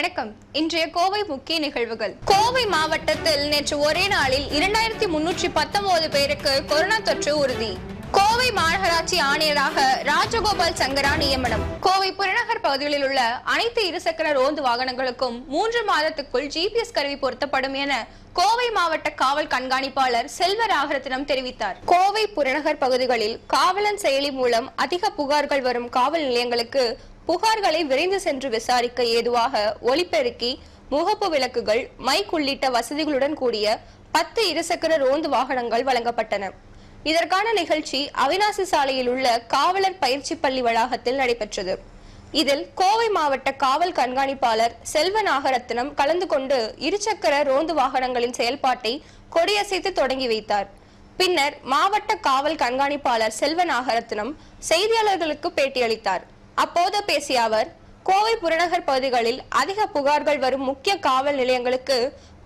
வணக்கம். இன்றைய கோவை முக்கிய நிகழ்வுகள். கோவை மாவட்டத்தில் நேற்று ஒரே நாளில் இரண்டாயிரத்தி முன்னூற்றி பத்தொன்பது பேருக்கு கொரோனா தொற்று உறுதி. கோவை மாநகராட்சி ஆணையராக ராஜகோபால் சங்கரா நியமனம். கோவை புறநகர் பகுதிகளில் உள்ள அனைத்து இருசக்கர ரோந்து வாகனங்களுக்கும் மூன்று மாதத்துக்குள் ஜிபிஎஸ் கருவி பொருத்தப்படும் என கோவை மாவட்ட காவல் கண்காணிப்பாளர் செல்வ செல்வராகரத்தினம் தெரிவித்தார். கோவை புறநகர் பகுதிகளில் காவலன் செயலி மூலம் அதிக புகார்கள் வரும் காவல் நிலையங்களுக்கு புகார்களை விரைந்து சென்று விசாரிக்க ஏதுவாக ஒலிபெருக்கி முகப்பு விளக்குகள் மைக் உள்ளிட்ட வசதிகளுடன் கூடிய பத்து இருசக்கர ரோந்து வாகனங்கள் வழங்கப்பட்டன. இதற்கான நிகழ்ச்சி அவினாசி சாலையில் உள்ள காவலர் பயிற்சி பள்ளி வளாகத்தில் நடைபெற்றது. இதில் கோவை மாவட்ட காவல் கண்காணிப்பாளர் செல்வ நாகரத்னம் கலந்து கொண்டு இருசக்கர ரோந்து வாகனங்களின் செயல்பாட்டை கொடியசைத்து தொடங்கி வைத்தார். பின்னர் மாவட்ட காவல் கண்காணிப்பாளர் செல்வ நாகரத்னம் செய்தியாளர்களுக்கு பேட்டியளித்தார். அப்போது பேசிய அவர் கோவை புறநகர் பகுதிகளில் அதிக புகார்கள் வரும் முக்கிய காவல் நிலையங்களுக்கு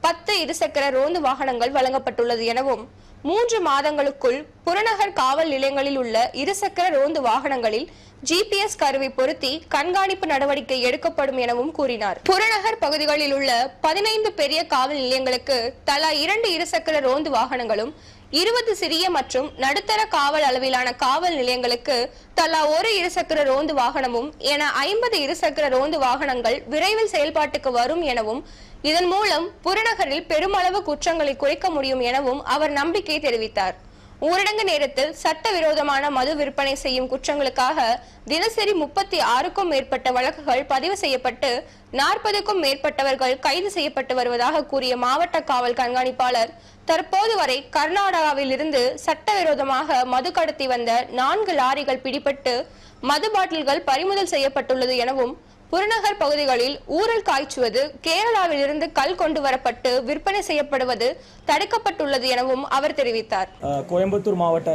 பத்து இருசக்கர ரோந்து வாகனங்கள் வழங்கப்பட்டுள்ளது எனவும் மூன்று மாதங்களுக்குள் புறநகர் காவல் நிலையங்களில் உள்ள இருசக்கர ரோந்து வாகனங்களில் ஜிபிஎஸ் கருவி பொருத்தி கண்காணிப்பு நடவடிக்கை எடுக்கப்படும் எனவும் கூறினார். புறநகர் பகுதிகளில் உள்ள பதினைந்து பெரிய காவல் நிலையங்களுக்கு தலா இரண்டு இருசக்கர ரோந்து வாகனங்களும் இருபது சிறிய மற்றும் நடுத்தர காவல் அளவிலான காவல் நிலையங்களுக்கு தலா ஒரு இருசக்கர ரோந்து வாகனமும் என ஐம்பது இருசக்கர ரோந்து வாகனங்கள் விரைவில் செயல்பாட்டுக்கு வரும் எனவும் இதன் மூலம் புறநகரில் பெருமளவு குற்றங்களை குறைக்க முடியும் எனவும் அவர் நம்பிக்கை தெரிவித்தார். ஊரடங்கு நேரத்தில் சட்டவிரோதமான மது விற்பனை செய்யும் குற்றங்களுக்காக தினசரி முப்பத்தி ஆறுக்கும் மேற்பட்ட வழக்குகள் பதிவு செய்யப்பட்டு நாற்பதுக்கும் மேற்பட்டவர்கள் கைது செய்யப்பட்டு வருவதாக கூறிய மாவட்ட காவல் கண்காணிப்பாளர் தற்போது வரை கர்நாடகாவில் இருந்து சட்டவிரோதமாக மது கடத்தி வந்த நான்கு லாரிகள் பிடிபட்டு மது பாட்டில்கள் பறிமுதல் செய்யப்பட்டுள்ளது எனவும் புறநகர் பகுதிகளில் ஊரல் காய்ச்சுவது கேரளாவில் இருந்து கல் கொண்டு வரப்பட்டு விற்பனை செய்யப்படுவது தடுக்கப்பட்டுள்ளது எனவும் அவர் தெரிவித்தார். கோயம்புத்தூர் மாவட்ட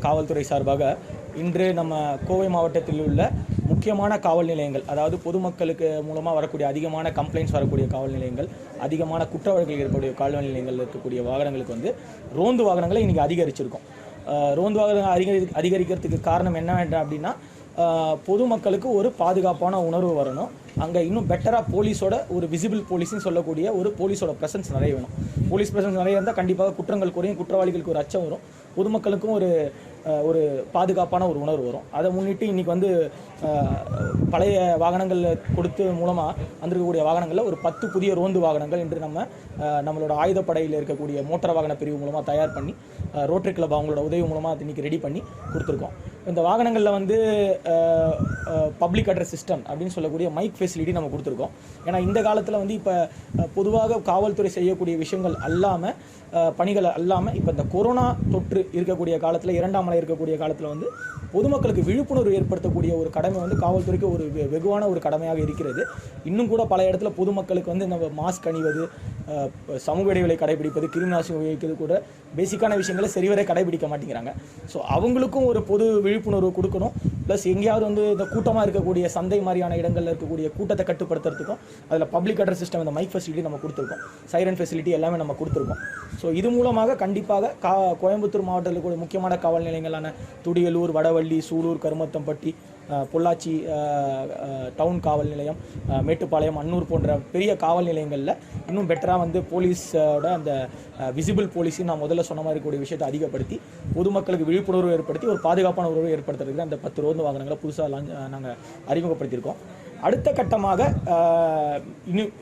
காவல்துறை சார்பாக இன்று நம்ம கோவை மாவட்டத்தில் உள்ள முக்கியமான காவல் நிலையங்கள் அதாவது பொதுமக்களுக்கு மூலமாக வரக்கூடிய அதிகமான கம்ப்ளைண்ட்ஸ் வரக்கூடிய காவல் நிலையங்கள் அதிகமான குற்ற வழக்குகள் காவல் நிலையங்கள் இருக்கக்கூடிய வாகனங்களுக்கு வந்து ரோந்து வாகனங்களை இன்றைக்கி அதிகரிச்சிருக்கோம். ரோந்து வாகனங்கள் அதிகரி அதிகரிக்கிறதுக்கு காரணம் என்ன அப்படின்னா பொதுமக்களுக்கு ஒரு பாதுகாப்பான உணர்வு வரணும். அங்கே இன்னும் பெட்டராக போலீஸோட ஒரு விசிபிள் போலீஸ்னு சொல்லக்கூடிய ஒரு போலீஸோட ப்ரெசன்ஸ் நிறைய வேணும். போலீஸ் ப்ரெசன்ஸ் நிறைய இருந்தால் கண்டிப்பாக குற்றங்கள் குறையும் குற்றவாளிகளுக்கு ஒரு அச்சம் வரும். பொதுமக்களுக்கும் ஒரு ஒரு பாதுகாப்பான ஒரு உணர்வு வரும். அதை முன்னிட்டு இன்றைக்கி வந்து பழைய வாகனங்கள் கொடுத்து மூலமாக வந்திருக்கக்கூடிய வாகனங்களில் ஒரு பத்து புதிய ரோந்து வாகனங்கள் இன்று நம்ம நம்மளோட ஆயுதப்படையில் இருக்கக்கூடிய மோட்டார் வாகன பிரிவு மூலமாக தயார் பண்ணி ரோட்டரி கிளப் அவங்களோட உதவி மூலமாக இன்றைக்கி ரெடி பண்ணி கொடுத்துருக்கோம். இந்த வாகனங்களில் வந்து பப்ளிக் அட்ரஸ் சிஸ்டம் அப்படின்னு சொல்லக்கூடிய மைக் ஃபெசிலிட்டி நம்ம கொடுத்துருக்கோம். ஏன்னா இந்த காலத்தில் வந்து இப்போ பொதுவாக காவல்துறை செய்யக்கூடிய விஷயங்கள் அல்லாமல் பணிகள் அல்லாமல் இப்போ இந்த கொரோனா தொற்று இருக்கக்கூடிய காலத்தில் இரண்டாம் மலை இருக்கக்கூடிய காலத்தில் வந்து பொதுமக்களுக்கு விழிப்புணர்வு ஏற்படுத்தக்கூடிய ஒரு கடமை வந்து காவல்துறைக்கு ஒரு வெ- வெகுவான ஒரு கடமையாக இருக்கிறது. இன்னும் கூட பல இடத்துல பொதுமக்களுக்கு வந்து நம்ம மாஸ்க் அணிவது சமூக இடைவெளி கடைபிடிப்பது கிருமிநாசி உபயோகிக்கிறது கூட பேசிக்கான விஷயங்களை சரிவரை கடைபிடிக்க மாட்டேங்கிறாங்க. ஸோ அவங்களுக்கும் ஒரு பொது விழிப்புணர்வு கொடுக்கணும். ப்ளஸ் எங்கேயாவது வந்து இந்த கூட்டமாக இருக்கக்கூடிய சந்தை மாதிரியான இடங்களில் இருக்கக்கூடிய கூட்டத்தை கட்டுப்படுத்துறதுக்கும் அதில் பப்ளிக் அட்ரஸ் சிஸ்டம் இந்த மைக் ஃபெசிலிட்டி நம்ம கொடுத்துருக்கோம். சைரன் ஃபெசிலிட்டி எல்லாமே நம்ம கொடுத்துருக்கோம். ஸோ இது மூலமாக கண்டிப்பாக கா கோயம்புத்தூர் மாவட்டத்தில் கூட முக்கியமான காவல் நிலையங்களான துடியலூர் வடவள்ளி சூலூர் கருமத்தம்பட்டி பொள்ளாச்சி டவுன் காவல் நிலையம் மேட்டுப்பாளையம் அன்னூர் போன்ற பெரிய காவல் நிலையங்களில் இன்னும் பெட்டராக வந்து போலீஸோட அந்த விசிபிள் போலீஸையும் நான் முதல்ல சொன்ன மாதிரி கூடிய விஷயத்தை அதிகப்படுத்தி பொதுமக்களுக்கு விழிப்புணர்வு ஏற்படுத்தி ஒரு பாதுகாப்பான உறவு ஏற்படுத்துறதுக்கு அந்த பத்து ரோந்து வாகனங்களை புதுசாக லான்ச் நாங்கள் அறிமுகப்படுத்தியிருக்கோம். அடுத்த கட்டமாக இன்னும்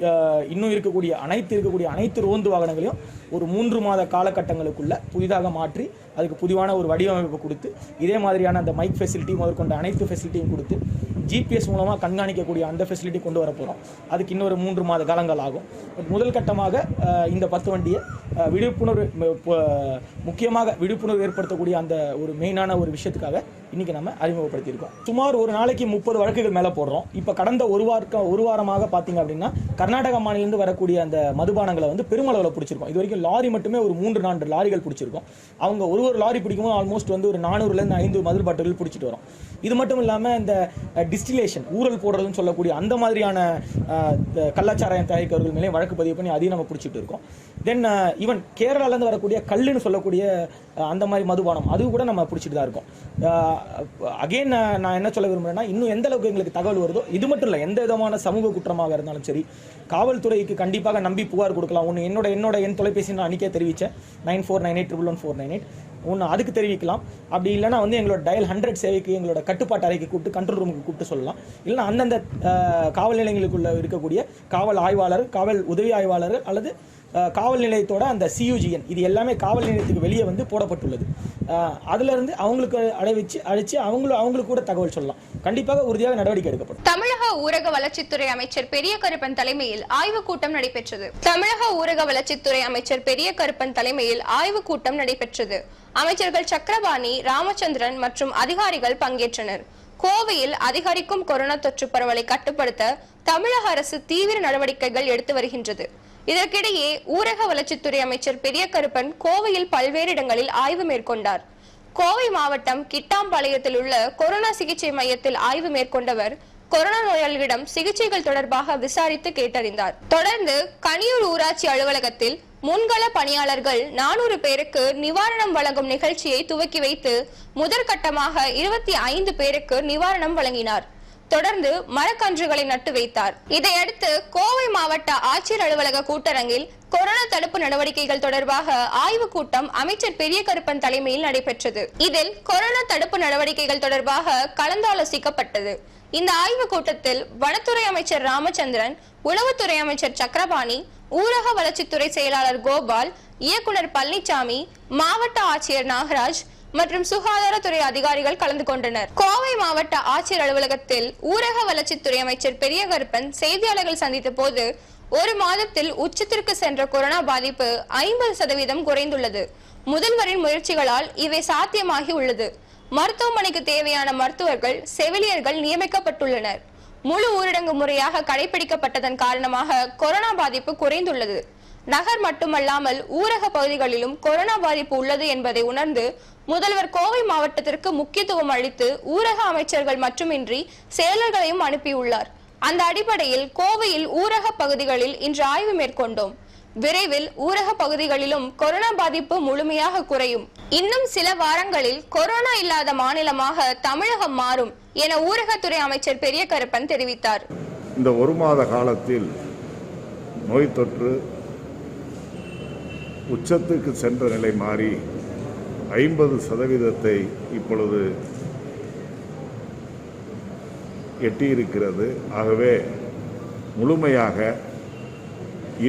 இன்னும் இருக்கக்கூடிய அனைத்து இருக்கக்கூடிய அனைத்து ரோந்து வாகனங்களையும் ஒரு மூன்று மாத காலகட்டங்களுக்குள்ள புதிதாக மாற்றி அதுக்கு புதிவான ஒரு வடிவமைப்பு கொடுத்து இதே மாதிரியான அந்த மைக் ஃபெசிலிட்டி முதற்கொண்ட அனைத்து ஃபெசிலிட்டியும் கொடுத்து ஜிபிஎஸ் மூலமாக கண்காணிக்கக்கூடிய அந்த ஃபெசிலிட்டி கொண்டு வர போகிறோம் அதுக்கு இன்னொரு மூன்று மாத காலங்கள் ஆகும். பட் முதல் கட்டமாக இந்த பத்து வண்டியை விழிப்புணர்வு முக்கியமாக விழிப்புணர்வு ஏற்படுத்தக்கூடிய அந்த ஒரு மெயினான ஒரு விஷயத்துக்காக இன்னைக்கு நம்ம அறிமுகப்படுத்தியிருக்கோம். சுமார் ஒரு நாளைக்கு முப்பது வழக்குகள் மேலே போடுறோம். இப்போ கடந்த ஒரு வாரம் ஒரு வாரமாக பார்த்தீங்க அப்படின்னா கர்நாடகா மாநிலந்து வரக்கூடிய அந்த மதுபானங்களை வந்து பெருமளவில் பிடிச்சிருக்கோம். இது வரைக்கும் லாரி மட்டுமே ஒரு மூன்று நான்கு லாரிகள் பிடிச்சிருக்கோம். அவங்க ஒரு ஒரு லாரி பிடிக்கும்போது ஆல்மோஸ்ட் வந்து ஒரு நானூறுலேருந்து ஐந்து மது பாட்டில்கள் பிடிச்சிட்டு வரோம். இது மட்டும் இல்லாமல் இந்த டிஸ்டிலேஷன் ஊரல் போடுறதுன்னு சொல்லக்கூடிய அந்த மாதிரியான அஹ், கள்ளச்சாராயம் தயாரிக்கிறவர்கள் மேலே வழக்கு பதிவு பண்ணி அதையும் நம்ம பிடிச்சிட்டு இருக்கோம். தென் ஈவன் கேரளாலேருந்து வரக்கூடிய கல்லுன்னு சொல்லக்கூடிய அந்த மாதிரி மதுபானம் அது கூட நம்ம பிடிச்சிட்டு தான் இருக்கோம். அகெயின் அகைன் நான் என்ன சொல்ல விரும்புகிறேன்னா இன்னும் எந்த அளவுக்கு எங்களுக்கு தகவல் வருதோ இது மட்டும் இல்லை எந்த விதமான சமூக குற்றமாக இருந்தாலும் சரி காவல்துறைக்கு கண்டிப்பாக நம்பி புகார் கொடுக்கலாம். ஒன்று என்னோட என்னோட என் தொலைபேசி நான் அன்றைக்கே தெரிவித்தேன் nine four nine eight triple one four nine eight. ஒன்று அதுக்கு தெரிவிக்கலாம். அப்படி இல்லைன்னா வந்து எங்களோட டயல் ஹண்ட்ரட் சேவைக்கு எங்களோட கட்டுப்பாட்டு அறைக்கு கூப்பிட்டு கண்ட்ரோல் ரூமுக்கு கூப்பிட்டு சொல்லலாம். இல்லைன்னா அந்தந்த அஹ், காவல் நிலையங்களுக்குள்ள இருக்கக்கூடிய காவல் ஆய்வாளர் காவல் உதவி ஆய்வாளர்கள் அல்லது காவல் நிலையத்தோட அந்த சியூஜிஎன் இது எல்லாமே காவல் நிலையத்துக்கு வெளியே வந்து போடப்பட்டுள்ளது. அதுலேருந்து அவங்களுக்கு அழைவிச்சு அழைச்சு அவங்களும் அவங்களுக்கு கூட தகவல் சொல்லலாம். கண்டிப்பாக உறுதியாக நடவடிக்கை எடுக்கப்படும். தமிழக ஊரக வளர்ச்சித்துறை அமைச்சர் பெரிய கருப்பன் தலைமையில் ஆய்வுக் கூட்டம் நடைபெற்றது. தமிழக ஊரக வளர்ச்சித்துறை அமைச்சர் பெரிய கருப்பன் தலைமையில் ஆய்வுக் கூட்டம் நடைபெற்றது. அமைச்சர்கள் சக்கரபாணி ராமச்சந்திரன் மற்றும் அதிகாரிகள் பங்கேற்றனர். கோவையில் அதிகரிக்கும் கொரோனா தொற்று பரவலை கட்டுப்படுத்த தமிழக அரசு தீவிர நடவடிக்கைகள் எடுத்து வருகின்றது. இதற்கிடையே ஊரக வளர்ச்சித்துறை அமைச்சர் பெரிய கருப்பன் கோவையில் பல்வேறு இடங்களில் ஆய்வு மேற்கொண்டார். கோவை மாவட்டம் கிட்டாம்பாளையத்தில் உள்ள கொரோனா சிகிச்சை மையத்தில் ஆய்வு மேற்கொண்டவர் கொரோனா நோயாளிகளிடம் சிகிச்சைகள் தொடர்பாக விசாரித்து கேட்டறிந்தார். தொடர்ந்து கனியூர் ஊராட்சி அலுவலகத்தில் முன்கள பணியாளர்கள் நானூறு பேருக்கு நிவாரணம் வழங்கும் நிகழ்ச்சியை துவக்கி வைத்து முதற்கட்டமாக இருபத்தி ஐந்து பேருக்கு நிவாரணம் வழங்கினார். தொடர்ந்து மரக்கன்றுகளை நட்டு வைத்தார். இதையடுத்து கோவை மாவட்ட ஆட்சியர் அலுவலக கூட்டரங்கில் கொரோனா தடுப்பு நடவடிக்கைகள் தொடர்பாக ஆய்வுக் கூட்டம் அமைச்சர் பெரிய கருப்பன் தலைமையில் நடைபெற்றது. இதில் கொரோனா தடுப்பு நடவடிக்கைகள் தொடர்பாக கலந்தாலோசிக்கப்பட்டது. இந்த ஆய்வுக் கூட்டத்தில் வனத்துறை அமைச்சர் ராமச்சந்திரன் உளவுத்துறை அமைச்சர் சக்கரபாணி ஊரக வளர்ச்சித்துறை செயலாளர் கோபால் இயக்குனர் பழனிசாமி மாவட்ட ஆட்சியர் நாகராஜ் மற்றும் சுகாதாரத்துறை அதிகாரிகள் கலந்து கொண்டனர். கோவை மாவட்ட ஆட்சியர் அலுவலகத்தில் ஊரக வளர்ச்சித்துறை அமைச்சர் பெரிய கருப்பன் செய்தியாளர்கள் சந்தித்த போது ஒரு மாதத்தில் உச்சத்திற்கு சென்ற கொரோனா பாதிப்பு ஐம்பது சதவீதம் குறைந்துள்ளது. முதல்வரின் முயற்சிகளால் இவை சாத்தியமாகி உள்ளது மருத்துவமனைக்கு தேவையான மருத்துவர்கள் செவிலியர்கள் நியமிக்கப்பட்டுள்ளனர். முழு ஊரடங்கு முறையாக கடைபிடிக்கப்பட்டதன் காரணமாக கொரோனா பாதிப்பு குறைந்துள்ளது. நகர் மட்டுமல்லாமல் ஊரக பகுதிகளிலும் கொரோனா பாதிப்பு உள்ளது என்பதை உணர்ந்து முதல்வர் கோவை மாவட்டத்திற்கு முக்கியத்துவம் அளித்து ஊரக அமைச்சர்கள் மட்டுமின்றி செயலர்களையும் அனுப்பியுள்ளார். அந்த அடிப்படையில் கோவையில் ஊரக பகுதிகளில் இன்று ஆய்வு மேற்கொண்டோம். விரைவில் ஊரக பகுதிகளிலும் கொரோனா பாதிப்பு முழுமையாக குறையும். இன்னும் சில வாரங்களில் கொரோனா இல்லாத மாநிலமாக தமிழகம் மாறும் என ஊரகத்துறை அமைச்சர் பெரிய கருப்பன் தெரிவித்தார். இந்த ஒரு மாத காலத்தில் நோய் தொற்று உச்சத்துக்கு சென்ற நிலை மாறி ஐம்பது சதவீதத்தை இப்பொழுது எட்டியிருக்கிறது. ஆகவே முழுமையாக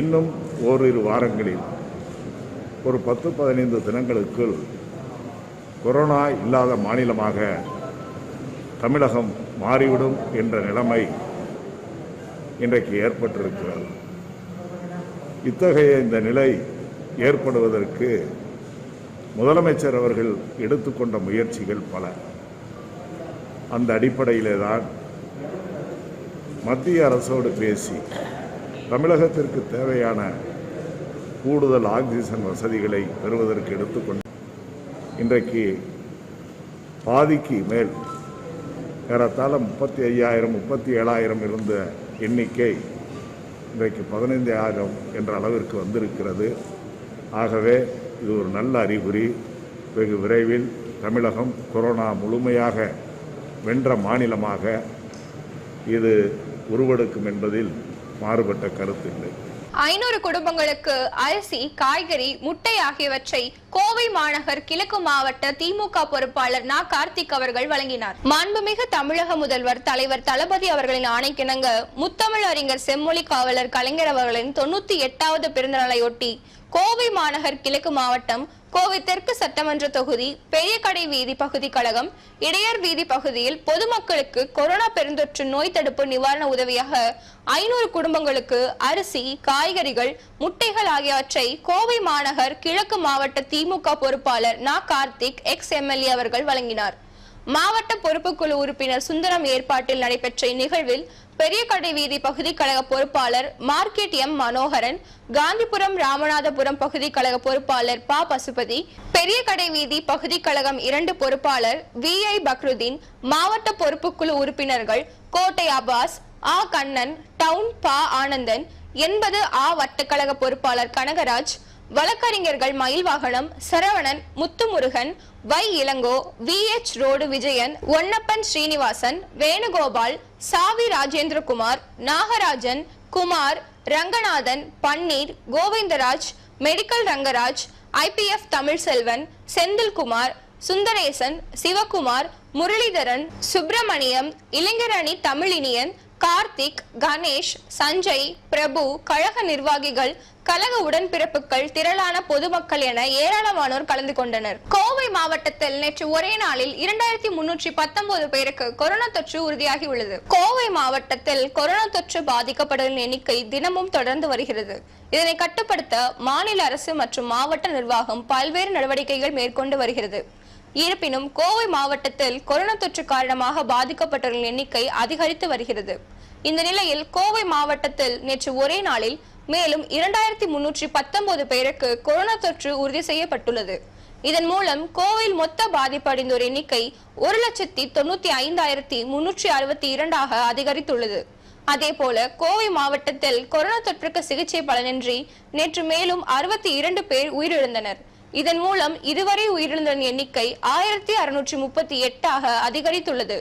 இன்னும் ஓரிரு வாரங்களில் ஒரு பத்து பதினைந்து தினங்களுக்குள் கொரோனா இல்லாத மாநிலமாக தமிழகம் மாறிவிடும் என்ற நிலைமை இன்றைக்கு ஏற்பட்டிருக்கிறது. இத்தகைய இந்த நிலை ஏற்படுவதற்கு முதலமைச்சர் அவர்கள் எடுத்துக்கொண்ட முயற்சிகள் பல. அந்த அடிப்படையிலே தான் மத்திய அரசோடு பேசி தமிழகத்திற்கு தேவையான கூடுதல் ஆக்சிஜன் வசதிகளை பெறுவதற்கு எடுத்துக்கொண்டு இன்றைக்கு பாதிக்கு மேல் ஏறத்தாழ முப்பத்தி ஐயாயிரம் முப்பத்தி ஏழாயிரம் இருந்த எண்ணிக்கை இன்றைக்கு பதினைந்து ஆயிரம் என்ற அளவிற்கு வந்திருக்கிறது. ஆகவே இது ஒரு நல்ல அறிகுறி. வெகு விரைவில் தமிழகம் கொரோனா முழுமையாக வென்ற மாநிலமாக இது உருவெடுக்கும் என்பதில் மாறுபட்ட கருத்தில்லை ஐநூறு குடும்பங்களுக்கு அரிசி காய்கறி முட்டை ஆகியவற்றை கோவை மாநகர் கிழக்கு மாவட்ட திமுக பொறுப்பாளர் நா. கார்த்திக் அவர்கள் வழங்கினார். மாண்புமிகு தமிழக முதல்வர் தலைவர் தளபதி அவர்களின் ஆணைக்கிணங்க முத்தமிழ் அறிஞர் செம்மொழி காவலர் கலைஞர் அவர்களின் தொண்ணூத்தி எட்டாவது பிறந்தநாளையொட்டி கோவை மாநகர் கிழக்கு மாவட்டம் கோவை தெற்கு சட்டமன்ற தொகுதி பெரியகடை வீதி பகுதி கழகம் இடையர் வீதி பகுதியில் பொதுமக்களுக்கு கொரோனா பெருந்தொற்று நோய் தடுப்பு நிவாரண உதவியாக ஐநூறு குடும்பங்களுக்கு அரிசி காய்கறிகள் முட்டைகள் ஆகியவற்றை கோவை மாநகர் கிழக்கு மாவட்ட திமுக பொறுப்பாளர் நா கார்த்திக் எக்ஸ் எம்எல்ஏ அவர்கள் வழங்கினார். மாவட்ட பொறுப்புக்குழு உறுப்பினர் சுந்தரம் ஏற்பாட்டில் நடைபெற்ற இந்நிகழ்வில் பெரிய கடை வீதி பகுதி கழக பொறுப்பாளர் மார்க்கெட் எம் மனோகரன் காந்திபுரம் ராமநாதபுரம் பகுதி கழக பொறுப்பாளர் பா பசுபதி பெரிய கடை வீதி பகுதி கழகம் இரண்டு பொறுப்பாளர் வி. ஐ. பக்ருதீன் மாவட்ட பொறுப்புக்குழு உறுப்பினர்கள் கோட்டை அபாஸ் ஆ. கண்ணன் டவுன் பா. ஆனந்தன் எண்பது ஆ வட்டக்கழக பொறுப்பாளர் கனகராஜ் வழக்கறிஞர்கள் Mayilvahanam Saravanan Muthumurugan Y Ilango V H road Vijayan Onnappan Srinivasan Venugopal Savi Rajendrakumar Nagarajan Kumar Ranganathan Panneer Govindaraj medical Rangaraj IPF Tamilselvan Senthilkumar Sundaresan Sivakumar Muralidharan Subramaniam இளைஞரணி தமிழினியன் கார்த்திக் கணேஷ் சஞ்சய் பிரபு கழக நிர்வாகிகள் கழக உடன்பிறப்புகள் திரளான பொதுமக்கள் என ஏராளமானோர் கலந்து கொண்டனர். கோவை மாவட்டத்தில் நேற்று ஒரே நாளில் இரண்டாயிரத்தி முன்னூற்றி பத்தொன்பது பேருக்கு கொரோனா தொற்று உறுதியாகி உள்ளது கோவை மாவட்டத்தில் கொரோனா தொற்று பாதிக்கப்படும் எண்ணிக்கை தினமும் தொடர்ந்து வருகிறது. இதனை கட்டுப்படுத்த மாநில அரசு மற்றும் மாவட்ட நிர்வாகம் பல்வேறு நடவடிக்கைகள் மேற்கொண்டு வருகிறது. இருப்பினும் கோவை மாவட்டத்தில் கொரோனா தொற்று காரணமாக பாதிக்கப்பட்டவர்களின் எண்ணிக்கை அதிகரித்து வருகிறது. இந்த நிலையில் கோவை மாவட்டத்தில் நேற்று ஒரே நாளில் மேலும் இரண்டாயிரத்தி முன்னூற்றி பத்தொன்பது பேருக்கு கொரோனா தொற்று உறுதி செய்யப்பட்டுள்ளது. இதன் மூலம் கோவையில் மொத்த பாதிப்படைந்தோர் எண்ணிக்கை ஒரு லட்சத்தி தொண்ணூத்தி ஐந்தாயிரத்தி முன்னூற்றி அறுபத்தி இரண்டாக அதிகரித்துள்ளது. அதேபோல கோவை மாவட்டத்தில் கொரோனா தொற்றுக்கு சிகிச்சை பலனின்றி நேற்று மேலும் அறுபத்தி இரண்டு பேர் உயிரிழந்தனர். இதன் மூலம் இதுவரை உயிரிழந்த எண்ணிக்கை ஆயிரத்தி அறுநூற்றி முப்பத்தி எட்டாக அதிகரித்துள்ளது.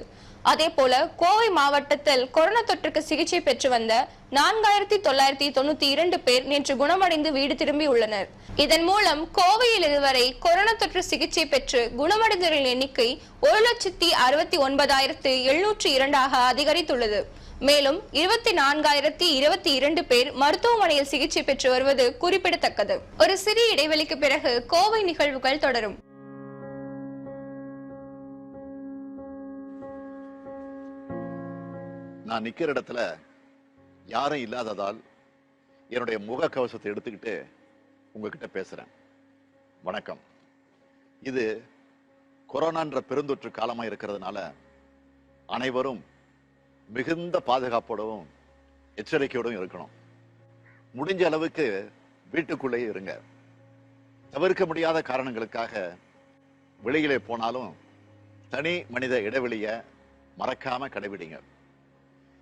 அதேபோல கோவை மாவட்டத்தில் கொரோனா தொற்றுக்கு சிகிச்சை பெற்று வந்த நான்காயிரத்தி தொள்ளாயிரத்தி தொண்ணூத்தி இரண்டு பேர் நேற்று குணமடைந்து வீடு திரும்பி உள்ளனர். இதன் மூலம் கோவையில் இதுவரை கொரோனா தொற்று சிகிச்சை பெற்று குணமடைந்தவர்களின் எண்ணிக்கை ஒரு லட்சத்தி அறுபத்தி ஒன்பதாயிரத்து எழுநூற்றி இரண்டாக அதிகரித்துள்ளது. மேலும் இருபத்தி நான்காயிரத்தி இருபத்தி இரண்டு பேர் மருத்துவமனையில் சிகிச்சை பெற்று வருவது குறிப்பிடத்தக்கது. ஒரு சிறிய இடைவெளிக்கு பிறகு கோவை நிகழ்வுகள் தொடரும். நான் நிற்கிற இடத்துல யாரும் இல்லாததால் என்னுடைய முக கவசத்தை எடுத்துக்கிட்டு உங்ககிட்ட பேசுகிறேன் வணக்கம். இது கொரோனான்ற பெருந்தொற்று காலமாக இருக்கிறதுனால அனைவரும் மிகுந்த பாதுகாப்போடவும் எச்சரிக்கையோடும் இருக்கணும். முடிஞ்ச அளவுக்கு வீட்டுக்குள்ளேயே இருங்க. தவிர்க்க முடியாத காரணங்களுக்காக வெளியிலே போனாலும் தனி மனித இடைவெளியை மறக்காம கடைபிடிங்க.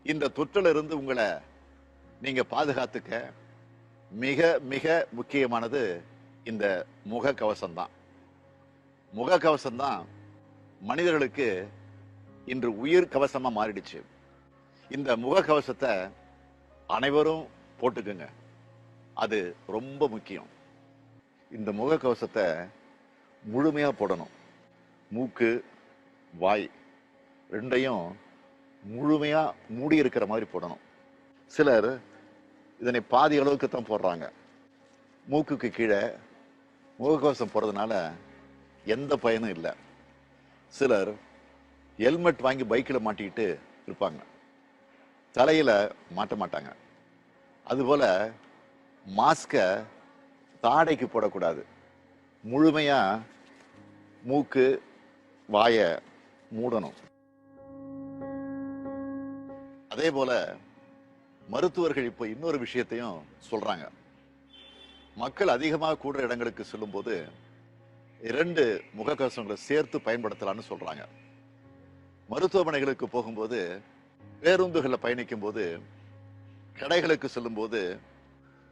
இந்த தொற்றிலிருந்து இருந்து உங்களை நீங்க பாதுகாத்துக்க மிக மிக முக்கியமானது இந்த முக கவசம்தான் முக கவசம்தான் மனிதர்களுக்கு இன்று உயிர் கவசமா மாறிடுச்சு. இந்த முக கவசத்தை அனைவரும் போட்டுக்குங்க. அது ரொம்ப முக்கியம். இந்த முக கவசத்தை முழுமையாக போடணும். மூக்கு வாய் ரெண்டையும் முழுமையாக மூடி இருக்கிற மாதிரி போடணும். சிலர் இதனை பாதி அளவுக்கு தான் போடுறாங்க. மூக்குக்கு கீழே முகக்கவசம் போடுறதுனால எந்த பயனும் இல்லை. சிலர் ஹெல்மெட் வாங்கி பைக்கில் மாட்டிக்கிட்டு இருப்பாங்க. தலையில் மாட்ட மாட்டாங்க. அதுபோல் மாஸ்கை தாடைக்கு போடக்கூடாது. முழுமையாக மூக்கு வாயை மூடணும். அதே போல மருத்துவர்கள் இப்போ இன்னொரு விஷயத்தையும் சொல்றாங்க. மக்கள் அதிகமாக கூடுற இடங்களுக்கு செல்லும்போது இரண்டு முகக்கவசங்களை சேர்த்து பயன்படுத்தலாம்னு சொல்றாங்க. மருத்துவமனைகளுக்கு போகும்போது பேருந்துகளில் பயணிக்கும் போது கடைகளுக்கு செல்லும்போது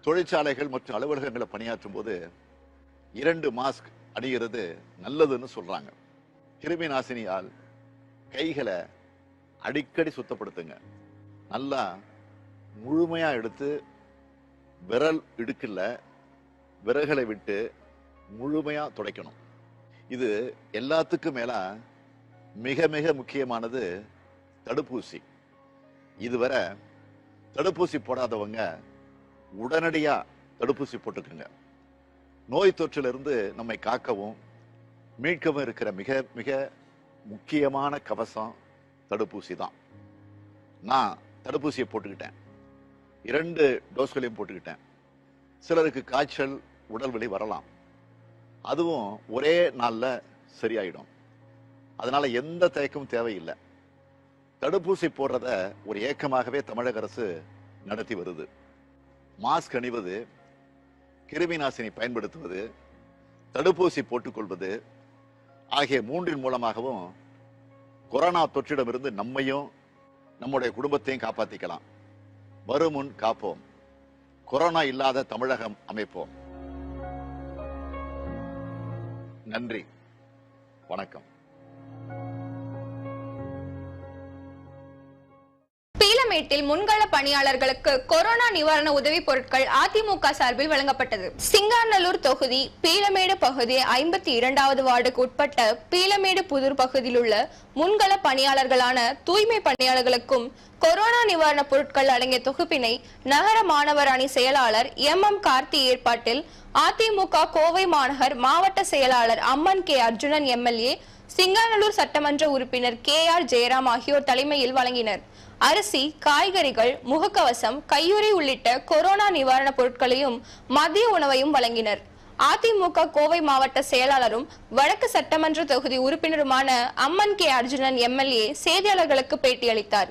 தொழிற்சாலைகள் மற்றும் அலுவலகங்களை பணியாற்றும் போது இரண்டு மாஸ்க் அணிகிறது நல்லதுன்னு சொல்றாங்க. கிருமி நாசினியால் கைகளை அடிக்கடி சுத்தப்படுத்துங்க. நல்லா முழுமையாக எடுத்து விரல் இடுக்கில் விறகுகளை விட்டு முழுமையாக துடைக்கணும். இது எல்லாத்துக்கும் மேலே மிக மிக முக்கியமானது தடுப்பூசி. இதுவரை தடுப்பூசி போடாதவங்க உடனடியாக தடுப்பூசி போட்டுக்குங்க. நோய் தொற்றிலிருந்து நம்மை காக்கவும் மீட்கவும் இருக்கிற மிக மிக முக்கியமான கவசம் தடுப்பூசி தான். நான் தடுப்பூசியை போட்டுக்கிட்டேன். இரண்டு டோஸ்களையும் போட்டுக்கிட்டேன். சிலருக்கு காய்ச்சல் உடல் வலி வரலாம். அதுவும் ஒரே நாளில் சரியாயிடும். அதனால எந்த தயக்கமும் தேவையில்லை. தடுப்பூசி போடுறத ஒரு ஏக்கமாகவே தமிழக அரசு நடத்தி வருது. மாஸ்க் அணிவது கிருமி நாசினி பயன்படுத்துவது தடுப்பூசி போட்டுக்கொள்வது ஆகிய மூன்றின் மூலமாகவும் கொரோனா தொற்றிடமிருந்து நம்மையும் நம்முடைய குடும்பத்தையும் காப்பாற்றிக்கலாம் வருமுன் காப்போம். கொரோனா இல்லாத தமிழகம் அமைப்போம். நன்றி. வணக்கம். பீலமேட்டில் முன்கள பணியாளர்களுக்கு கொரோனா நிவாரண உதவிப் பொருட்கள் அதிமுக சார்பில் வழங்கப்பட்டது. சிங்காநல்லூர் தொகுதி பீலமேடு பகுதி ஐம்பத்தி இரண்டாவது வார்டுக்கு உட்பட்ட பீலமேடு புதூர் பகுதியில் உள்ள முன்கள பணியாளர்களான தூய்மை பணியாளர்களுக்கும் கொரோனா நிவாரண பொருட்கள் அடங்கிய தொகுப்பினை நகர மாணவர் அணி செயலாளர் எம் எம் கார்த்தி ஏற்பாட்டில் அதிமுக கோவை மாநகர் மாவட்ட செயலாளர் அம்மன் கே அர்ஜுனன் எம்எல்ஏ சிங்காநல்லூர் சட்டமன்ற உறுப்பினர் கே ஆர் ஜெயராம் ஆகியோர் தலைமையில் வழங்கினர். அரிசி காய்கறிகள் முகக்கவசம் கையுறை உள்ளிட்ட கொரோனா நிவாரணப் பொருட்களையும் மதிய உணவையும் வழங்கினர். அதிமுக கோவை மாவட்ட செயலாளரும் வடக்கு சட்டமன்ற தொகுதி உறுப்பினருமான அம்மன் கே. அர்ஜுனன் எம்எல்ஏ செய்தியாளர்களுக்கு பேட்டியளித்தார்.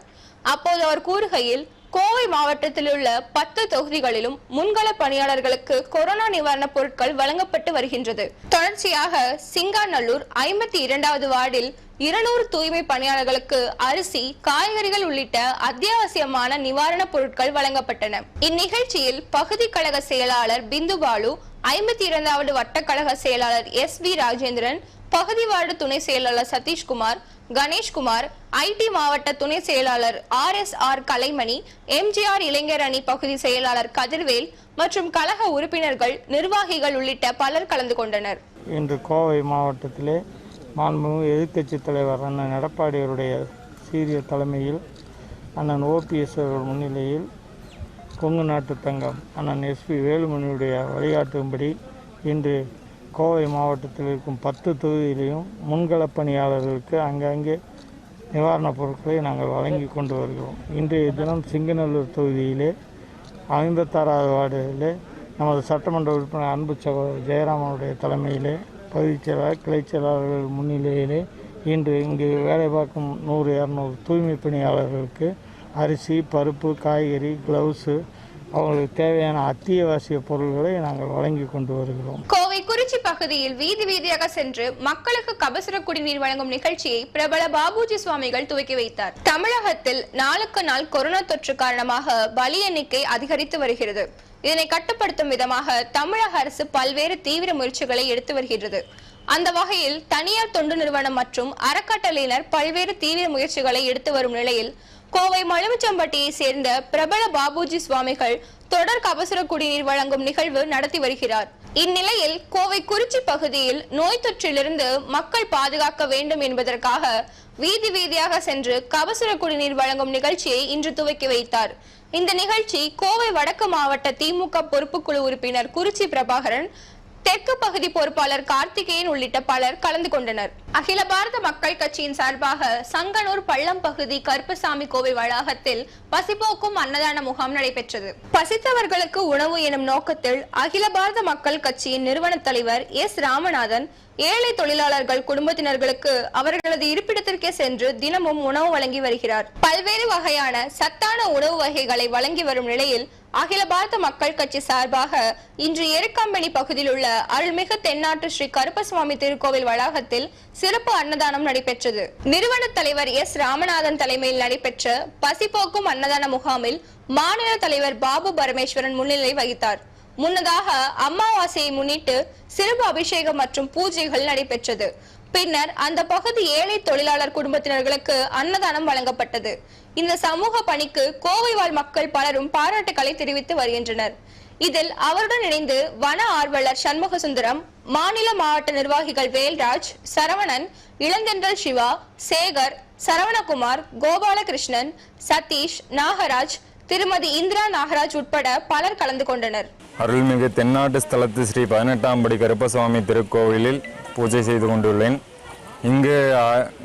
அப்போது அவர் கூறுகையில் கோவை மாவட்டத்தில் உள்ள பத்து தொகுதிகளிலும் முன்கள பணியாளர்களுக்கு கொரோனா நிவாரணப் பொருட்கள் வழங்கப்பட்டு வருகின்றது. தொடர்ச்சியாக சிங்காநல்லூர் ஐம்பத்தி இரண்டாவது வார்டில் இருநூறு தூய்மை பணியாளர்களுக்கு அரிசி காய்கறிகள் உள்ளிட்ட அத்தியாவசியமான நிவாரணப் பொருட்கள் வழங்கப்பட்டன. இந்நிகழ்ச்சியில் பகுதி கழக செயலாளர் பிந்து பாலு ஐம்பத்தி இரண்டாவது வட்டக்கழக செயலாளர் எஸ் வி ராஜேந்திரன் பகுதி வார்டு துணை செயலாளர் சதீஷ்குமார் கணேஷ்குமார் ஐடி மாவட்ட துணை செயலாளர் R S R Kalaimani MGR இளைஞர் அணி பகுதி செயலாளர் கதிர்வேல் மற்றும் கழக உறுப்பினர்கள் நிர்வாகிகள் உள்ளிட்ட பலர் கலந்து கொண்டனர். இன்று கோவை மாவட்டத்திலே மாண்புமிகு எதிர்க்கட்சித் தலைவர் அண்ணன் எடப்பாடியருடைய சீரிய தலைமையில் அண்ணன் ஓபிஎஸ் அவர்கள் முன்னிலையில் கொங்கு நாட்டு தங்கம் அண்ணன் எஸ்பி வேலுமணியுடைய வழிகாட்டும்படி இன்று கோவை மாவட்டத்தில் இருக்கும் பத்து தொகுதியிலையும் முன்களப் பணியாளர்களுக்கு அங்கங்கே நிவாரணப் பொருட்களை நாங்கள் வழங்கி கொண்டு வருகிறோம். இன்றைய தினம் சிங்கநல்லூர் தொகுதியிலே ஐம்பத்தாறாவது வார்டிலே நமது சட்டமன்ற உறுப்பினர் அன்பு சகோதரர் ஜெயராமனுடைய தலைமையிலே பகுதிச் செயலாளர் கிளைச் செயலாளர்கள் முன்னிலையிலே இன்று இங்கு வேலை பார்க்கும் நூறு இரநூறு தூய்மை பணியாளர்களுக்கு அரிசி பருப்பு காய்கறி க்ளவுஸு அவங்களுக்கு தேவையான அத்தியாவசிய பொருள்களை நாங்கள் வழங்கி கொண்டு வருகிறோம். கோவை குறிச்சி பகுதியில் வீதி வீதியாக சென்று மக்களுக்கு கபசுர குடிநீர் வழங்கும் நிகழ்ச்சியை பிரபல பாபுஜி சுவாமிகள் துவக்கி வைத்தார். தமிழகத்தில் நாளுக்கு நாள் கொரோனா தொற்று காரணமாக பலி எண்ணிக்கை அதிகரித்து வருகிறது. இதனை கட்டுப்படுத்தும் விதமாக தமிழக அரசு பல்வேறு தீவிர முயற்சிகளை எடுத்து வருகிறது அந்த வகையில் தனியார் தொண்டு நிறுவனம் மற்றும் அறக்கட்டளையினர் பல்வேறு தீவிர முயற்சிகளை எடுத்து வரும் நிலையில் கோவை மழுமிச்சம்பட்டியை சேர்ந்த பிரபல பாபுஜி சுவாமிகள் தொடர் கபசுர குடிநீர் வழங்கும் நிகழ்வு நடத்தி வருகிறார். இந்நிலையில் கோவை குறிச்சி பகுதியில் நோய் தொற்றிலிருந்து மக்கள் பாதுகாக்க வேண்டும் என்பதற்காக வீதி வீதியாக சென்று கபசுர குடிநீர் வழங்கும் நிகழ்ச்சியை இன்று துவக்கி வைத்தார். இந்த நிகழ்ச்சி கோவை வடக்கு மாவட்ட திமுக பொறுப்புக்குழு உறுப்பினர் குறிச்சி பிரபாகரன் தெற்கு பகுதி பொறுப்பாளர் கார்த்திகேயன் உள்ளிட்ட பலர் கலந்து கொண்டனர். அகில பாரத மக்கள் கட்சியின் சார்பாக சங்கனூர் பள்ளம் பகுதி கருப்பசாமி கோவில் வளாகத்தில் பசிபோக்கும் அன்னதான முகாம் நடைபெற்றது. பசித்தவர்களுக்கு உணவு எனும் நோக்கத்தில் அகில பாரத மக்கள் கட்சியின் நிறுவன தலைவர் எஸ் ராமநாதன் ஏழை தொழிலாளர்கள் குடும்பத்தினர்களுக்கு அவர்களது இருப்பிடத்திற்கே சென்று தினமும் உணவு வழங்கி வருகிறார். பல்வேறு வகையான சத்தான உணவு வகைகளை வழங்கி வரும் நிலையில் அகில பாரத மக்கள் கட்சி சார்பாக இன்று எருக்கம்பனி பகுதியில் உள்ள அருள்மிகு தென்னாட்டு ஸ்ரீ கருப்பசுவாமி திருக்கோவில் வளாகத்தில் சிறப்பு அன்னதானம் நடைபெற்றது. நிறுவன தலைவர் எஸ் ராமநாதன் தலைமையில் நடைபெற்ற பசிபோக்கும் அன்னதான முகாமில் மாநில தலைவர் பாபு பரமேஸ்வரன் முன்னிலை வகித்தார். முன்னதாக அமாவாசையை முன்னிட்டு சிறப்பு அபிஷேகம் மற்றும் பூஜைகள் நடைபெற்றது. பின்னர் அந்த பகுதி ஏழை தொழிலாளர் குடும்பத்தினர்களுக்கு அன்னதானம் வழங்கப்பட்டது. இந்த சமூக பணிக்கு கோவை வாழ் மக்கள் பலரும் பாராட்டுக்களை தெரிவித்து வருகின்றனர். இதில் அவருடன் இணைந்து வன ஆர்வலர் சண்முக சுந்தரம் மாநில மாவட்ட நிர்வாகிகள் வேல்ராஜ் சரவணன் இளந்தென்றல் சிவா சேகர் சரவணகுமார் கோபாலகிருஷ்ணன் சதீஷ் நாகராஜ் திருமதி இந்திரா நாகராஜ் உட்பட பலர் கலந்து கொண்டனர். அருள்மிகு தென்னாட்டு ஸ்தலத்து ஸ்ரீ பதினெட்டாம் படி கருப்பசுவாமி திருக்கோவிலில் பூஜை செய்து கொண்டுள்ளேன். இங்கு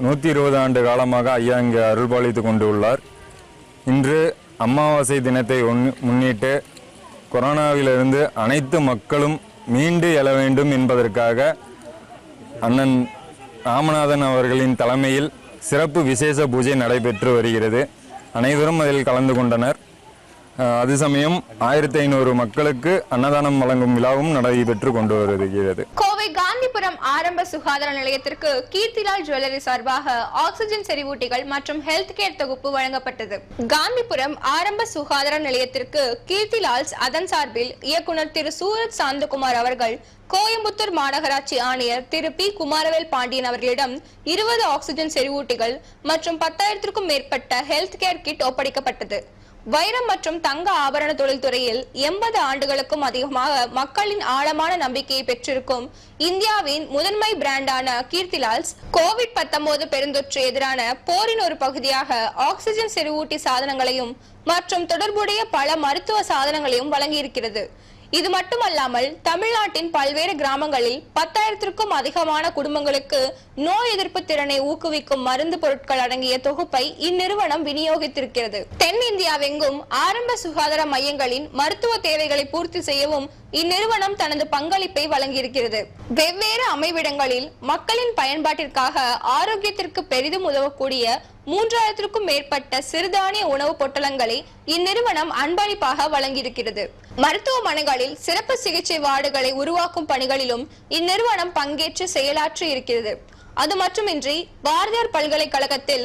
நூற்றி இருபது ஆண்டு காலமாக ஐயா இங்கு அருள்பாலித்து கொண்டுள்ளார். இன்று அமாவாசை தினத்தை முன்னிட்டு கொரோனாவிலிருந்து அனைத்து மக்களும் மீண்டு எழ வேண்டும் என்பதற்காக அண்ணன் ராமநாதன் அவர்களின் தலைமையில் சிறப்பு விசேஷ பூஜை நடைபெற்று வருகிறது. அனைவரும் அதில் கலந்து கொண்டனர். அது சமயம் ஆயிரத்தி ஐநூறு மக்களுக்கு அன்னதானம் வழங்கும் விழாவும் நடைபெற்று கொண்டு வருகிறது. கோவை காந்திபுரம் ஆரம்ப சுகாதார நிலையத்திற்கு கீர்த்திலால் ஜுவல்லரி சார்பாக ஆக்சிஜன் செறிவூட்டிகள் மற்றும் ஹெல்த் கேர் தொகுப்பு வழங்கப்பட்டது. காந்திபுரம் ஆரம்ப சுகாதார நிலையத்திற்கு கீர்த்திலால்ஸ் அதன் சார்பில் இயக்குனர் திரு சூரஜ் சாந்தகுமார் அவர்கள் கோயம்புத்தூர் மாநகராட்சி ஆணையர் திரு பி. குமாரவேல் பாண்டியன் அவர்களிடம் இருபது ஆக்சிஜன் செறிவூட்டிகள் மற்றும் பத்தாயிரத்திற்கும் மேற்பட்ட ஹெல்த் கேர் கிட் ஒப்படைக்கப்பட்டது. வைரம் மற்றும் தங்க ஆபரண தொழில்துறையில் எண்பது ஆண்டுகளுக்கும் அதிகமாக மக்களின் ஆழமான நம்பிக்கையை பெற்றிருக்கும் இந்தியாவின் முதன்மை பிராண்டான கீர்த்திலால்ஸ் கோவிட் 19 பெருந்தொற்று எதிரான போரின் ஒரு பகுதியாக ஆக்சிஜன் செறிவூட்டி சாதனங்களையும் மற்றும் தொடர்புடைய பல மருத்துவ சாதனங்களையும் வழங்கியிருக்கிறது. இது மட்டுமல்லாமல் தமிழ்நாட்டின் பல்வேறு கிராமங்களில் பத்தாயிரத்திற்கும் அதிகமான குடும்பங்களுக்கு நோய் எதிர்ப்பு திறனை ஊக்குவிக்கும் மருந்து பொருட்கள் அடங்கிய தொகுப்பை இந்நிறுவனம் விநியோகித்திருக்கிறது. தென்னிந்தியாவெங்கும் ஆரம்ப சுகாதார மையங்களின் மருத்துவ தேவைகளை பூர்த்தி செய்யவும் இந்நிறுவனம் தனது பங்களிப்பை வழங்கியிருக்கிறது. வெவ்வேறு அமைவிடங்களில் மக்களின் பயன்பாட்டிற்காக ஆரோக்கியத்திற்கு பெரிதும் உதவக்கூடிய மூன்றாயிரத்திற்கும் மேற்பட்ட சிறுதானிய உணவுப் பொட்டலங்களை இந்நிறுவனம் அன்பளிப்பாக வழங்கியிருக்கிறது. மருத்துவமனைகளில் சிறப்பு சிகிச்சை வார்டுகளை உருவாக்கும் பணிகளிலும் இந்நிறுவனம் பங்கேற்று செயலாற்றி இருக்கிறது அது மட்டுமின்றி பாரதியார் பல்கலைக்கழகத்தில்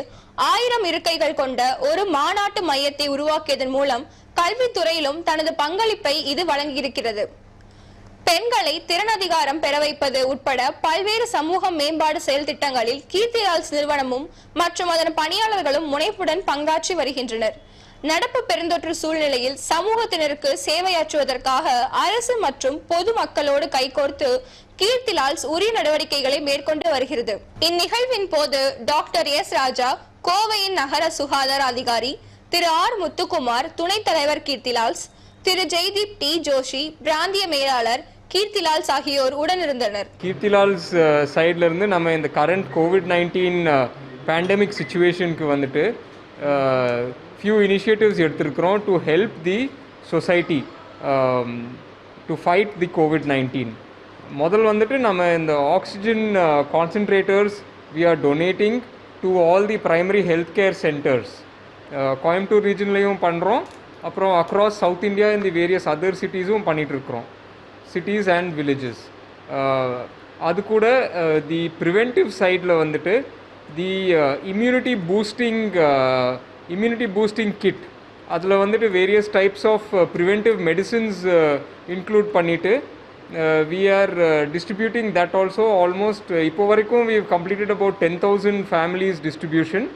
ஆயிரம் இருக்கைகள் கொண்ட ஒரு மாநாட்டு மையத்தை உருவாக்கியதன் மூலம் கல்வித்துறையிலும் தனது பங்களிப்பை இது வழங்கியிருக்கிறது. பெண்களை திறன் அதிகாரம் பெற வைப்பது உட்பட பல்வேறு சமூக மேம்பாடு செயல் திட்டங்களில் கீர்த்திலால்ஸ் நிறுவனமும் மற்றும் அதன் பணியாளர்களும் முனைப்புடன் பங்காற்றி வருகின்றனர். நடப்பு பெருந்தொற்று சூழ்நிலையில் சமூகத்தினருக்கு சேவையாற்றுவதற்காக அரசு மற்றும் பொது மக்களோடு கைகோர்த்து கீர்த்திலால்ஸ் உரிய நடவடிக்கைகளை மேற்கொண்டு வருகிறது. இந்நிகழ்வின் போது டாக்டர் எஸ் ராஜா கோவையின் நகர சுகாதார அதிகாரி திரு ஆர் முத்துக்குமார் துணைத் தலைவர் கீர்த்திலால்ஸ் திரு ஜெய்தீப் டி ஜோஷி பிராந்திய மேலாளர் கீர்த்திலால்ஸ் ஆகியோர் உடனிருந்தனர். கீர்த்திலால்ஸ் சைடில் இருந்து நம்ம இந்த கரண்ட் கோவிட் நைன்டீன் பேண்டமிக் சுச்சுவேஷனுக்கு வந்துட்டு ஃபியூ இனிஷியேட்டிவ்ஸ் எடுத்திருக்கிறோம் to help the society to fight the Covid nineteen முதல் வந்துட்டு நம்ம இந்த oxygen concentrators we are donating to all the primary health care centres Coimbatore ரீஜன்லேயும் பண்ணுறோம் அப்புறம் அக்ராஸ் சவுத் இந்தியா இந்த வேரியஸ் அதர் சிட்டிஸும் பண்ணிகிட்ருக்குறோம் சிட்டிஸ் அண்ட் வில்லேஜஸ் அது கூட தி ப்ரிவென்டிவ் சைடில் வந்துட்டு the immunity boosting immunity boosting kit அதில் வந்துட்டு various types of preventive medicines include பண்ணிவிட்டு we are distributing that also almost இப்போ வரைக்கும் we completed about ten thousand families distribution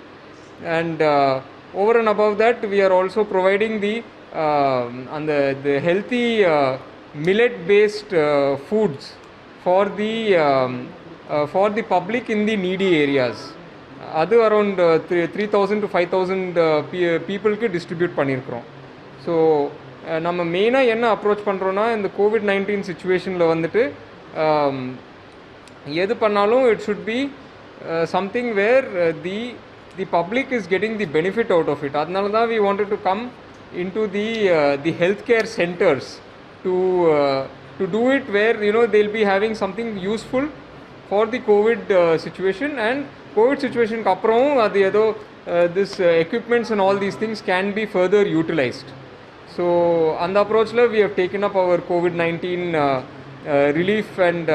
and uh, over and above that we are also providing the uh, and the, the healthy uh, millet based uh, foods for the um, uh, for the public in the needy areas அது around three three thousand to five thousand பீப்புளுக்கு distribute பண்ணியிருக்கிறோம். So நம்ம மெயினாக என்ன approach பண்ணுறோன்னா இந்த covid nineteen சுச்சுவேஷனில் வந்துட்டு um, எது பண்ணாலும் it should be something where the the public is getting the benefit out of it அதனால தான் we wanted to come in to the the health care centres to to do it where you know they'll be having something useful for the covid situation and covid சுச்சுவேஷனுக்கு அப்புறம் அது ஏதோ this equipments and all these things can be further utilised so அந்த அப்ரோச்சில் we have taken up our covid nineteen relief and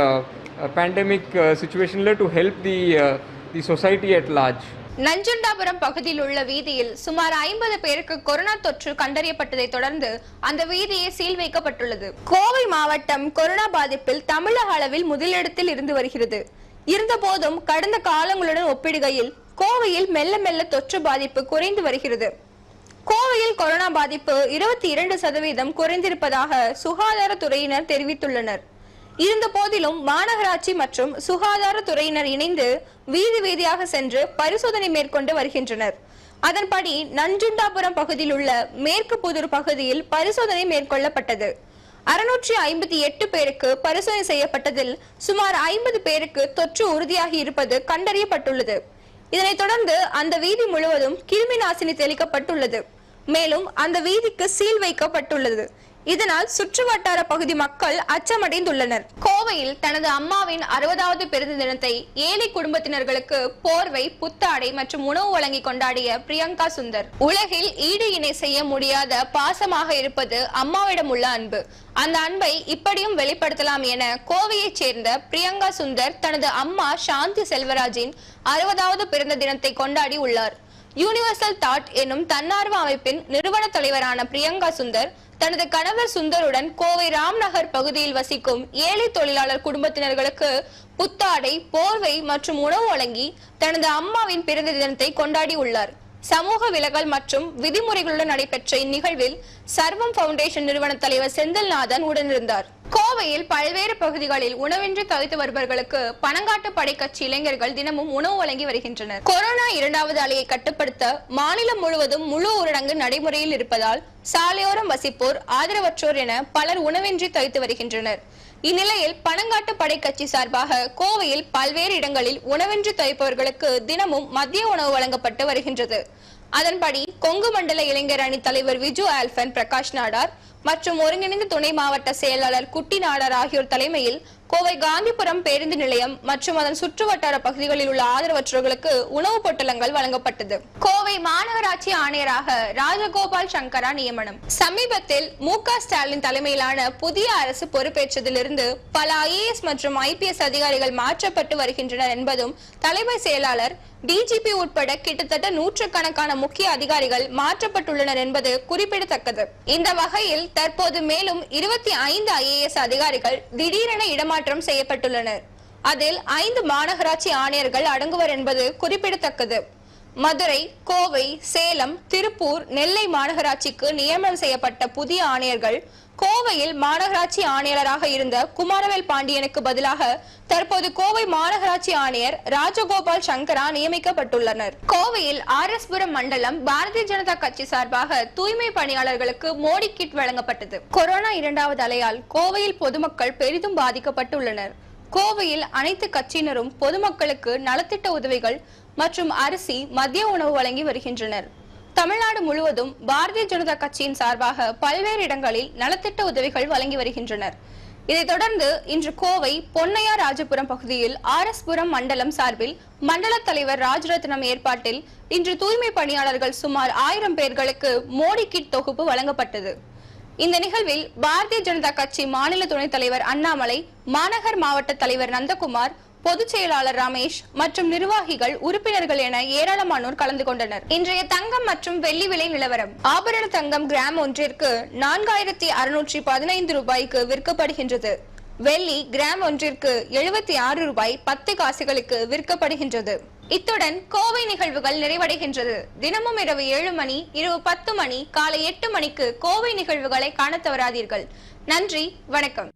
pandemic சுச்சுவேஷனில் to help the the society at large Nanjundapuram பகுதியில் உள்ள வீதியில் சுமார் ஐம்பது பேருக்கு கொரோனா தொற்று கண்டறியப்பட்டதை தொடர்ந்து அந்த வீதியை சீல் வைக்கப்பட்டுள்ளது. கோவை மாவட்டம் கொரோனா பாதிப்பில் தமிழக அளவில் முதலிடத்தில் இருந்து வருகிறது. இருந்தபோதும் கடந்த காலங்களுடன் ஒப்பிடுகையில் கோவையில் மெல்ல மெல்ல தொற்று பாதிப்பு குறைந்து வருகிறது. கோவையில் கொரோனா பாதிப்பு இருபத்தி இரண்டு சதவீதம் குறைந்திருப்பதாக சுகாதாரத்துறையினர் தெரிவித்துள்ளனர். இருந்த போதிலும் மாநகராட்சி மற்றும் சுகாதாரத்துறையினர் இணைந்து வீதி வீதியாக சென்று பரிசோதனை மேற்கொண்டு வருகின்றனர். அதன்படி நஞ்சுண்டாபுரம் பகுதியில் உள்ள மேற்கு புதூர் பகுதியில் பரிசோதனை மேற்கொள்ளப்பட்டது. அறுநூற்றி ஐம்பத்தி எட்டு பேருக்கு பரிசோதனை செய்யப்பட்டதில் சுமார் ஐம்பது பேருக்கு தொற்று உறுதியாகி இருப்பது கண்டறியப்பட்டுள்ளது. இதனைத் தொடர்ந்து அந்த வீதி முழுவதும் கிருமி நாசினி தெளிக்கப்பட்டுள்ளது. மேலும் அந்த வீதிக்கு சீல் வைக்கப்பட்டுள்ளது. இதனால் சுற்று வட்டார பகுதி மக்கள் அச்சமடைந்துள்ளனர். கோவையில் தனது அம்மாவின் அறுபதாவது பிறந்த தினத்தை ஏழை குடும்பத்தினர்களுக்கு போர்வை புத்தாடை மற்றும் உணவு வழங்கி கொண்டாடிய பிரியங்கா சுந்தர். உலகில் ஈடு இணை செய்ய முடியாத பாசமாக இருப்பது அம்மாவிடம் உள்ள அன்பு. அந்த அன்பை இப்படியும் வெளிப்படுத்தலாம் என கோவையைச் சேர்ந்த பிரியங்கா சுந்தர் தனது அம்மா சாந்தி செல்வராஜின் அறுபதாவது பிறந்த தினத்தை கொண்டாடி உள்ளார். யூனிவர்சல் தாட் என்னும் தன்னார்வ அமைப்பின் நிறுவன தலைவரான பிரியங்கா சுந்தர் தனது கணவர் சுந்தருடன் கோவை ராம்நகர் பகுதியில் வசிக்கும் ஏழை தொழிலாளர் குடும்பத்தினர்களுக்கு புத்தாடை போர்வை மற்றும் உணவு வழங்கி தனது அம்மாவின் பிறந்த தினத்தை கொண்டாடி உள்ளார். சமூக விலகல் மற்றும் விதிமுறைகளுடன் நடைபெற்ற இந்நிகழ்வில் சர்வம் பவுண்டேஷன் நிறுவன தலைவர் செந்தில்நாதன் உடனிருந்தார். கோவையில் பல்வேறு பகுதிகளில் உணவின்றி தவித்து வருபவர்களுக்கு பணங்காட்டு படை கட்சி இளைஞர்கள் தினமும் உணவு வழங்கி வருகின்றனர். கொரோனா இரண்டாவது அலையை கட்டுப்படுத்த மாநிலம் முழுவதும் முழு ஊரடங்கு நடைமுறையில் இருப்பதால் சாலையோரம் வசிப்போர் ஆதரவற்றோர் என பலர் உணவின்றி தவித்து வருகின்றனர். இந்நிலையில் பணங்காட்டு படை கட்சி சார்பாக கோவையில் பல்வேறு இடங்களில் உணவின்றி தவிப்பவர்களுக்கு தினமும் மதிய உணவு வழங்கப்பட்டு வருகின்றது. அதன்படி கொங்கு மண்டல இளைஞர் அணி தலைவர் விஜு ஆல்பன் பிரகாஷ் நாடார் மற்றும் ஒருங்கிணைந்த துணை மாவட்ட செயலாளர் குட்டி நாடார் ஆகியோர் தலைமையில் கோவை காந்திபுரம் பேருந்து நிலையம் மற்றும் அதன் சுற்றுவட்டார பகுதிகளில் உள்ள ஆதரவற்றவர்களுக்கு உணவுப் பொட்டலங்கள் வழங்கப்பட்டது. கோவை மாநகராட்சி ஆணையராக ராஜகோபால் சங்கரா நியமனம். சமீபத்தில் மு ஸ்டாலின் தலைமையிலான புதிய அரசு பொறுப்பேற்றதிலிருந்து பல ஐஏஎஸ் மற்றும் ஐபிஎஸ் அதிகாரிகள் மாற்றப்பட்டு வருகின்றனர் என்பதும் தலைமை செயலாளர் டிஜிபி உட்பட கிட்டத்தட்ட நூற்றுக்கணக்கான முக்கிய அதிகாரிகள் மாற்றப்பட்டுள்ளனர் என்பது குறிப்பிடத்தக்கது. இந்த வகையில் தற்போது மேலும் இருபத்தி ஐந்து ஐஏஎஸ் அதிகாரிகள் திடீரென இடமாற்றம் செய்யப்பட்டுள்ளனர். அதில் ஐந்து மாநகராட்சி ஆணையர்கள் அடங்குவர் என்பது குறிப்பிடத்தக்கது. மதுரை கோவை சேலம் திருப்பூர் நெல்லை மாநகராட்சிக்கு நியமனம் செய்யப்பட்ட புதிய ஆணையர்கள் கோவையில் மாநகராட்சி ஆணையாளராக இருந்த குமாரவேல் பாண்டியனுக்கு பதிலாக தற்போது கோவை மாநகராட்சி ஆணையர் ராஜகோபால் சங்கரா நியமிக்கப்பட்டுள்ளனர். கோவையில் ஆர் எஸ் புரம் மண்டலம் பாரதிய ஜனதா கட்சி சார்பாக தூய்மை பணியாளர்களுக்கு மோடி கிட் வழங்கப்பட்டது. கொரோனா இரண்டாவது அலையால் கோவையில் பொதுமக்கள் பெரிதும் பாதிக்கப்பட்டுள்ளனர். கோவையில் அனைத்து கட்சியினரும் பொதுமக்களுக்கு நலத்திட்ட உதவிகள் மற்றும் அரிசி மதிய உணவு வழங்கி வருகின்றனர். தமிழ்நாடு முழுவதும் பாரதிய ஜனதா கட்சியின் சார்பாக பல்வேறு இடங்களில் நலத்திட்ட உதவிகள் வழங்கி வருகின்றனர். இதைத் தொடர்ந்து இன்று கோவை பொன்னையா ராஜபுரம் பகுதியில் ஆர் எஸ் புரம் மண்டலம் சார்பில் மண்டல தலைவர் ராஜரத்னம் ஏற்பாட்டில் இன்று தூய்மை பணியாளர்கள் சுமார் ஆயிரம் பேர்களுக்கு மோடி கிட் தொகுப்பு வழங்கப்பட்டது. இந்த நிகழ்வில் பாரதிய ஜனதா கட்சி மாநில துணைத் தலைவர் அண்ணாமலை மாநகர் மாவட்ட தலைவர் நந்தகுமார் பொதுச் செயலாளர் ரமேஷ் மற்றும் நிர்வாகிகள் உறுப்பினர்கள் என ஏராளமானோர் கலந்து கொண்டனர். இன்றைய தங்கம் மற்றும் வெள்ளி விலை நிலவரம். ஆபரண தங்கம் கிராம் ஒன்றிற்கு நான்காயிரத்தி அறுநூற்றி பதினைந்து ரூபாய்க்கு விற்கப்படுகின்றது. வெள்ளி கிராம் ஒன்றிற்கு எழுபத்தி ஆறு ரூபாய் பத்து காசுகளுக்கு விற்கப்படுகின்றது. இத்துடன் கோவை நிகழ்வுகள் நிறைவடைகின்றது. தினமும் இரவு ஏழு மணி இரவு பத்து மணி காலை எட்டு மணிக்கு கோவை நிகழ்வுகளை காணத் தவறாதீர்கள். நன்றி வணக்கம்.